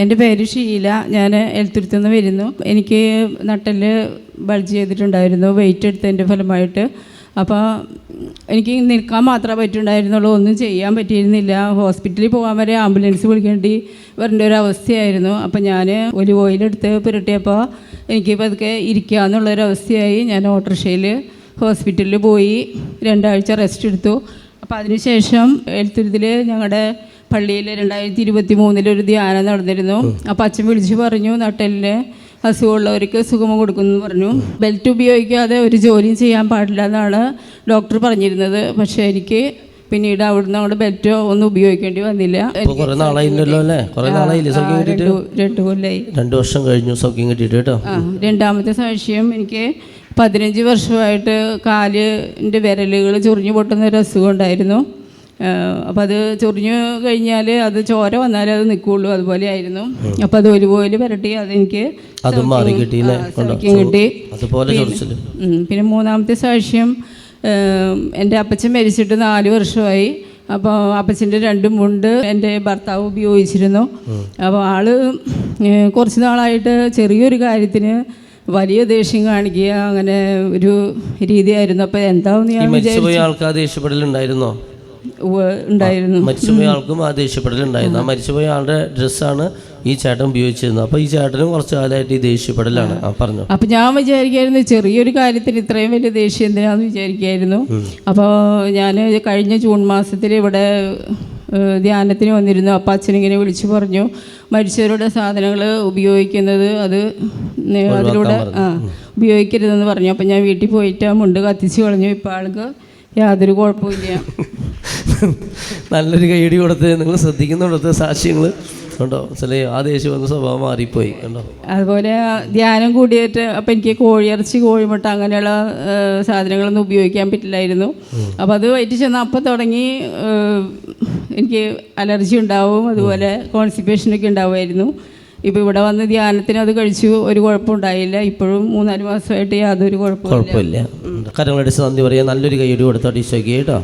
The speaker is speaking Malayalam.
എന്റെ പേര് ഷീല. ഞാൻ എൽത്തുരുത്തു നിന്ന് വരുന്നു. എനിക്ക് നട്ടൽ ബൾജ് ചെയ്തിട്ടുണ്ടായിരുന്നു. വെയിറ്റ് എടുത്തതിന്റെ ഫലമായിട്ട്. അപ്പോൾ എനിക്ക് നിൽക്കാൻ മാത്രമേ പറ്റുണ്ടായിരുന്നുള്ളൂ. ഒന്നും ചെയ്യാൻ പറ്റിയിരുന്നില്ല. ഹോസ്പിറ്റലിൽ പോകാൻ വരെ ആംബുലൻസ് വിളിക്കേണ്ടി വരേണ്ട ഒരു അവസ്ഥയായിരുന്നു. അപ്പോൾ ഞാൻ ഒരു ഓയിലെടുത്ത് പുരട്ടിയപ്പോൾ എനിക്ക് പതുക്കെ ഇരിക്കുക എന്നുള്ളൊരവസ്ഥയായി ഞാൻ ഓട്ടോറിക്ഷയിൽ ഹോസ്പിറ്റലിൽ പോയി. രണ്ടാഴ്ച റെസ്റ്റ് എടുത്തു. അപ്പോൾ അതിനുശേഷം എഴുത്തുരുതിൽ ഞങ്ങളുടെ പള്ളിയിൽ രണ്ടായിരത്തി ഇരുപത്തി മൂന്നിലൊരു ധ്യാനം നടന്നിരുന്നു. അപ്പം അച്ഛൻ വിളിച്ച് പറഞ്ഞു നട്ടലിന് അസുഖമുള്ളവർക്ക് സുഖം കൊടുക്കുന്നു പറഞ്ഞു. ബെൽറ്റ് ഉപയോഗിക്കാതെ ഒരു ജോലിയും ചെയ്യാൻ പാടില്ല എന്നാണ് ഡോക്ടർ പറഞ്ഞിരുന്നത്. പക്ഷേ എനിക്ക് പിന്നീട് അവിടുന്ന് അങ്ങോട്ട് ബെൽറ്റോ ഒന്നും ഉപയോഗിക്കേണ്ടി വന്നില്ല. രണ്ടു കൊല്ലായി. രണ്ടു വർഷം കഴിഞ്ഞു സൗഖ്യം കിട്ടിയിട്ട് കേട്ടോ. രണ്ടാമത്തെ സാക്ഷ്യം എനിക്ക് പതിനഞ്ച് വർഷമായിട്ട് കാലിന്റെ വിരലുകൾ ചൊറിഞ്ഞു പൊട്ടുന്ന ഒരു അസുഖം ഉണ്ടായിരുന്നു. അപ്പോൾ അത് ചൊറിഞ്ഞു കഴിഞ്ഞാൽ അത് ചോര വന്നാലേ അത് നിൽക്കുകയുള്ളൂ അതുപോലെ ആയിരുന്നു. അപ്പം അത് ഒരുപോലെ പുരട്ടി അതെനിക്ക് സൗഖ്യം കിട്ടി പിന്നെ മൂന്നാമത്തെ സാക്ഷ്യം എന്റെ അപ്പച്ചൻ മരിച്ചിട്ട് നാല് വർഷമായി. അപ്പോൾ അപ്പച്ചന്റെ രണ്ട് മുണ്ട് എന്റെ ഭർത്താവ് ഉപയോഗിച്ചിരുന്നു. അപ്പോൾ ആൾ കുറച്ച് നാളായിട്ട് ചെറിയൊരു കാര്യത്തിന് വലിയ ദേഷ്യം കാണിക്കുക അങ്ങനെ ഒരു രീതിയായിരുന്നു. അപ്പോൾ എന്താണെന്ന് ഞാൻ മരിച്ചുപോയ ആൾക്ക് ആ ദേഷ്യപ്പെടലുണ്ടായിരുന്നോ? ഉണ്ടായിരുന്നു. മരിച്ചുപോയ ആൾക്കും ആ ദേഷ്യപ്പെടലുണ്ടായിരുന്നു ആ മരിച്ചുപോയ ആളുടെ ഡ്രസ്സാണ് ഈ ചേട്ടൻ ഉപയോഗിച്ചിരുന്നത്. അപ്പോൾ ഈ ചേട്ടനും കുറച്ച് കാലമായിട്ട് ഈ ദേഷ്യപ്പെടലാണ് ആ. പറഞ്ഞു. അപ്പം ഞാൻ വിചാരിക്കായിരുന്നു ചെറിയൊരു കാര്യത്തിന് ഇത്രയും വലിയ ദേഷ്യം എന്തിനാന്ന് വിചാരിക്കായിരുന്നു. അപ്പോൾ ഞാൻ കഴിഞ്ഞ ജൂൺ മാസത്തിൽ ഇവിടെ ധ്യാനത്തിന് വന്നിരുന്നു. അപ്പം അച്ഛനിങ്ങനെ വിളിച്ചു പറഞ്ഞു മരിച്ചവരുടെ സാധനങ്ങൾ ഉപയോഗിക്കുന്നത് അത് അതിലൂടെ ആ ഉപയോഗിക്കരുതെന്ന് പറഞ്ഞു. അപ്പം ഞാൻ വീട്ടിൽ പോയിട്ട് ആ മുണ്ട് കത്തിച്ച് കളഞ്ഞു. ഇപ്പോൾ ആൾക്ക് യാതൊരു കുഴപ്പമില്ല നല്ലൊരു കൈയടി കൊടുത്ത് നിങ്ങൾ ശ്രദ്ധിക്കുന്നിടത്ത് സാക്ഷ്യങ്ങൾ കണ്ടോ? ചില ആ ദേഷ്യം വന്ന സ്വഭാവം മാറിപ്പോയി കണ്ടോ? അതുപോലെ ധ്യാനം കൂടിയിട്ട് അപ്പം എനിക്ക് കോഴിയിറച്ചി കോഴിമുട്ട അങ്ങനെയുള്ള സാധനങ്ങളൊന്നും ഉപയോഗിക്കാൻ പറ്റില്ലായിരുന്നു. അപ്പോൾ അത് വയറ്റി ചെന്ന് അപ്പം തുടങ്ങി എനിക്ക് അലർജി ഉണ്ടാവും അതുപോലെ കോൺസ്റ്റിപ്പേഷനൊക്കെ ഉണ്ടാവുമായിരുന്നു. ഇപ്പോൾ ഇവിടെ വന്ന് ധ്യാനത്തിന് അത് കഴിച്ചു ഒരു കുഴപ്പമുണ്ടായില്ല. ഇപ്പോഴും മൂന്നാൽ മാസമായിട്ട് യാതൊരു കുഴപ്പമില്ല. കുഴപ്പമില്ല കരങ്ങളടിച്ച് നന്ദി പറയാം നല്ലൊരു കൈയടി കൊടുത്താൽ ഈശോയ്ക്ക് കേട്ടോ?